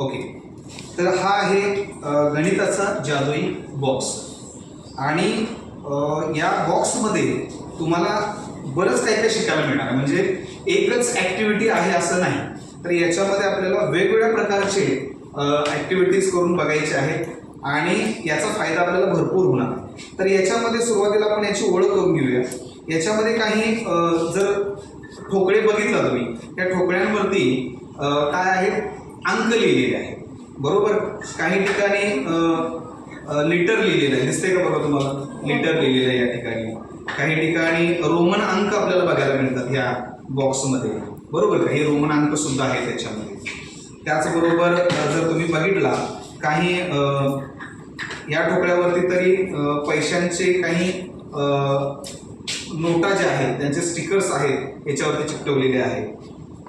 Okay. तर हा आहे गणिताचा जादुई बॉक्स आणि या बॉक्समध्ये तुम्हाला बरंच काही काही शिकायला मिळणार. आहे. म्हणजे एकच ॲक्टिव्हिटी आहे असं नाही. तर याच्यामध्ये आपल्याला वेगवेगळ्या प्रकारचे ॲक्टिव्हिटीज करून बघायचे आहेत. आणि याचा फायदा आपल्याला भरपूर होणार. तर याच्यामध्ये सुरुवातीला आपण याची ओळख करून घेऊया. याच्यामध्ये काही जर ठोकळे बघितलं तुम्ही त्या ठोकळ्यांवरती काय आहेत अंक लिहिलेले आहे. बरोबर? काही ठिकाणी लिटर लिहिलेलं आहे. दिसतंय का बघा तुम्हाला? लिटर लिहिलेलं आहे या ठिकाणी. काही ठिकाणी रोमन अंक आपल्याला बघायला मिळतात ह्या बॉक्समध्ये बरोबर का? हे रोमन अंक सुद्धा आहे त्याच्यामध्ये. त्याचबरोबर जर तुम्ही बघितला काही या ठोकळ्यावरती तरी पैशांचे काही नोटा ज्या आहेत त्यांचे स्टिकर्स आहेत याच्यावरती चिकटवलेले आहेत.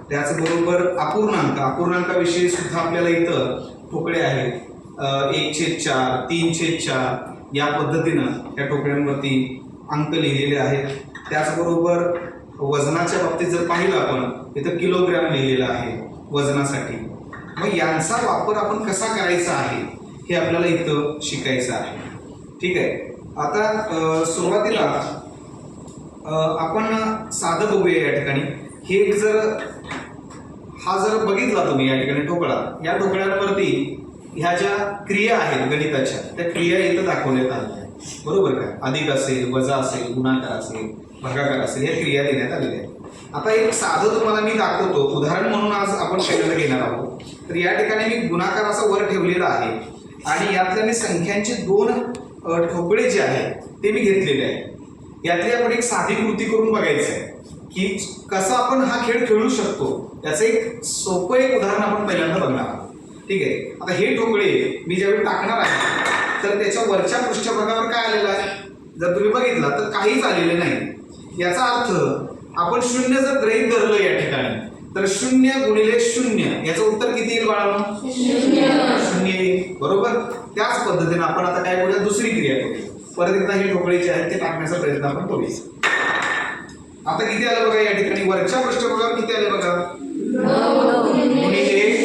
त्याचबरोबर अपूर्णांक. अपूर्णांकाविषयी सुद्धा आपल्याला इथं ठोकळे आहेत. एक छेद चार तीन छेद चार या पद्धतीनं या ठोकळ्यांवरती अंक लिहिलेले आहेत. त्याचबरोबर वजनाच्या बाबतीत जर पाहिलं आपण इथं किलोग्रॅम लिहिलेलं आहे वजनासाठी. मग यांचा वापर आपण कसा करायचा आहे हे आपल्याला इथं शिकायचं आहे. ठीक आहे? आता सुरुवातीला आपण साधं बघूया या ठिकाणी. हे एक जर हा जर बघितला तुम्ही या ठिकाणी ठोकळा या ठोकळ्यांवरती ह्या ज्या क्रिया आहेत गणिताच्या त्या क्रिया इथं दाखवण्यात आल्या आहेत. बरोबर का? अधिक असेल वजा असेल गुणाकार असेल भागाकार असेल या क्रिया देण्यात आलेल्या आहेत. आता एक साधं तुम्हाला मी दाखवतो. उदाहरण म्हणून आज आपण शरीर घेणार आहोत. तर या ठिकाणी मी गुणाकार असा वर ठेवलेला आहे आणि यातल्या मी संख्यांचे दोन ठोकळे जे आहेत ते मी घेतलेले आहे यातली आपण एक साधी कृती करून बघायचं आहे की कसं आपण हा खेळ खेळू शकतो याचं एक सोपं एक उदाहरण आपण पहिल्यांदा बघणार आहोत. ठीक आहे? आता हे ठोकळे मी ज्यावेळी टाकणार आहे तर त्याच्या वरच्या पृष्ठभागावर काय आलेलं आहे? जर तुम्ही बघितलं तर काहीच आलेलं नाही. याचा अर्थ आपण शून्य जर गृहीत धरलं या ठिकाणी तर शून्य गुणिले शून्य याचं उत्तर किती येईल बाळांनो? शून्य. येईल. बरोबर? त्याच पद्धतीने आपण आता काय करूया? दुसरी क्रिया करूया. परत एकदा ही ठोकळे जे आहेत ते टाकण्याचा प्रयत्न आपण करूया. आता किती आलं बघा या ठिकाणी? वरच्या पृष्ठभागावर किती आले बघा?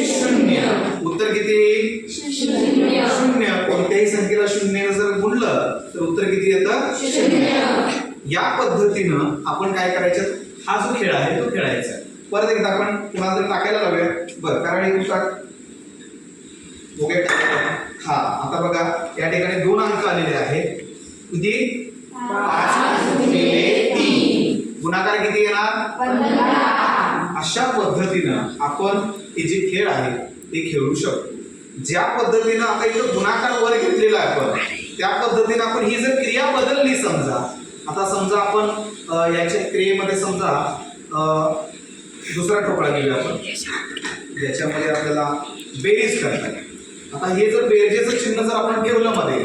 शून्य. उत्तर किती शून्य. कोणत्याही संख्येला शून्य जर गुणलं तर उत्तर किती येतं? या पद्धतीनं आपण काय करायचं? हा जो खेळ आहे तो खेळायचा. परत एकदा आपण तुम्हाला जर टाकायला लावूया. बरं कारण एक टाक ओके हा आता बघा या ठिकाणी दोन अंक आलेले आहेत. किती? पाच. गुणाकार किती येणार? अशा पद्धतीनं आपण हे जे खेळ आहे ते खेळू शकतो. ज्या पद्धतीनं आता इथं गुणाकार वर घेतलेला आहे आपण त्या पद्धतीनं आपण ही जर क्रिया बदलली समजा आता समजा आपण याच्या क्रियेमध्ये समजा दुसरा ठोकळा घेऊया आपण. ज्याच्यामध्ये आपल्याला बेरीज करतात आता हे जर बेरजेचं चिन्ह जर आपण ठेवलं मध्ये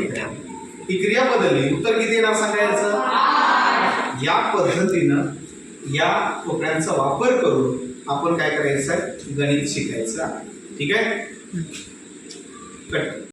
ही क्रिया बदलली उत्तर किती येणार सांगायचं? या पद्धतीनं या ठोकळ्यांचा वापर करून आपण काय करायचं? आहे गणित शिकायचं आहे. ठीक आहे? कट.